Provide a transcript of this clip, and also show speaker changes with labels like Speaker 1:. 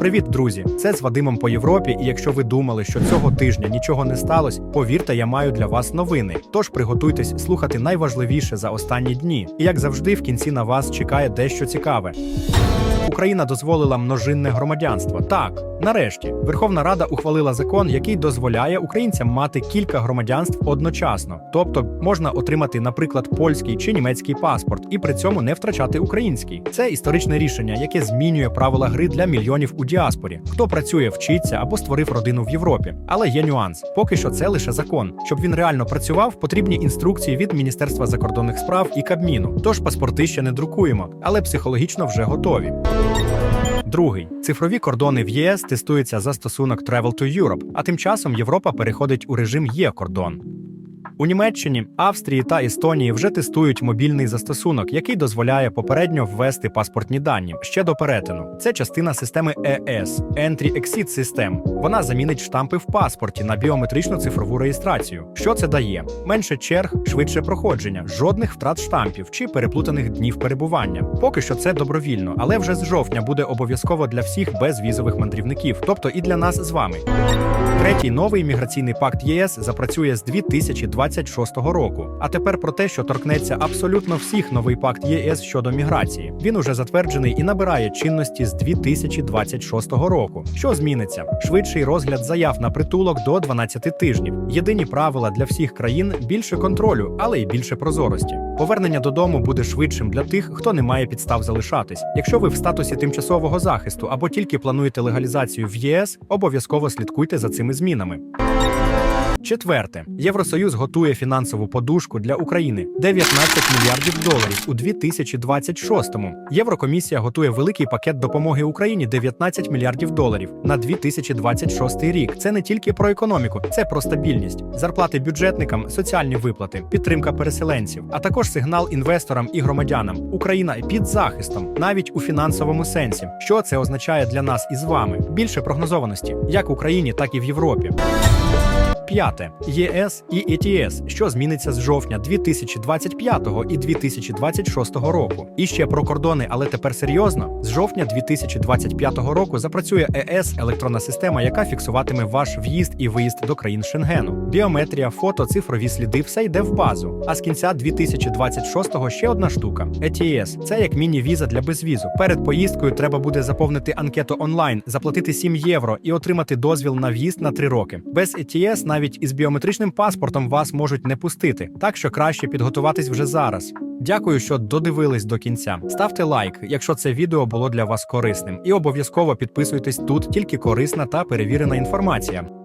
Speaker 1: Привіт, друзі! Це з Вадимом по Європі. І якщо ви думали, що цього тижня нічого не сталося, повірте, я маю для вас новини. Тож приготуйтесь слухати найважливіше за останні дні. І як завжди, в кінці на вас чекає дещо цікаве. Україна дозволила множинне громадянство. Так, нарешті, Верховна Рада ухвалила закон, який дозволяє українцям мати кілька громадянств одночасно. Тобто можна отримати, наприклад, польський чи німецький паспорт і при цьому не втрачати український. Це історичне рішення, яке змінює правила гри для мільйонів у діаспорі, хто працює, вчиться або створив родину в Європі. Але є нюанс. Поки що це лише закон. Щоб він реально працював, потрібні інструкції від Міністерства закордонних справ і Кабміну. Тож паспорти ще не друкуємо, але психологічно вже готові. Другий цифрові кордони в ЄС тестуються за стосунок Travel to Europe, а тим часом Європа переходить у режим Є-кордон. У Німеччині, Австрії та Естонії вже тестують мобільний застосунок, який дозволяє попередньо ввести паспортні дані ще до перетину. Це частина системи ЕС Entry-Exit System. Вона замінить штампи в паспорті на біометричну цифрову реєстрацію. Що це дає? Менше черг, швидше проходження, жодних втрат штампів чи переплутаних днів перебування. Поки що це добровільно, але вже з жовтня буде обов'язково для всіх безвізових мандрівників, тобто і для нас з вами. Третій новий міграційний пакт єС запрацює з 2026 року. А тепер про те, що торкнеться абсолютно всіх новий пакт ЄС щодо міграції. Він уже затверджений і набирає чинності з 2026 року. Що зміниться? Швидший розгляд заяв на притулок до 12 тижнів. Єдині правила для всіх країн більше контролю, але й більше прозорості. Повернення додому буде швидшим для тих, хто не має підстав залишатись. Якщо ви в статусі тимчасового захисту або тільки плануєте легалізацію в ЄС, обов'язково слідкуйте за цими змінами. Четверте, Євросоюз готує фінансову подушку для України 19 мільярдів доларів у 2026-му. Єврокомісія готує великий пакет допомоги Україні 19 мільярдів доларів на 2026 рік. Це не тільки про економіку, це про стабільність, зарплати бюджетникам, соціальні виплати, підтримка переселенців, а також сигнал інвесторам і громадянам. Україна під захистом, навіть у фінансовому сенсі. Що це означає для нас із вами? Більше прогнозованості, як в Україні, так і в Європі. П'яте ЄС і ЕТС, що зміниться з жовтня 2025 і 2026 року. І ще про кордони, але тепер серйозно. З жовтня 2025 року запрацює ЕС електронна система, яка фіксуватиме ваш в'їзд і виїзд до країн Шенгену. Біометрія, фото, цифрові сліди все йде в базу. А з кінця 2026-го ще одна штука. ЕТС це як міні-віза для безвізу. Перед поїздкою треба буде заповнити анкету онлайн, заплатити 7 євро і отримати дозвіл на в'їзд на 3 роки. Без ЕТС навіть із біометричним паспортом вас можуть не пустити, так що краще підготуватись вже зараз. Дякую, що додивились до кінця. Ставте лайк, якщо це відео було для вас корисним, і обов'язково підписуйтесь тут тільки корисна та перевірена інформація.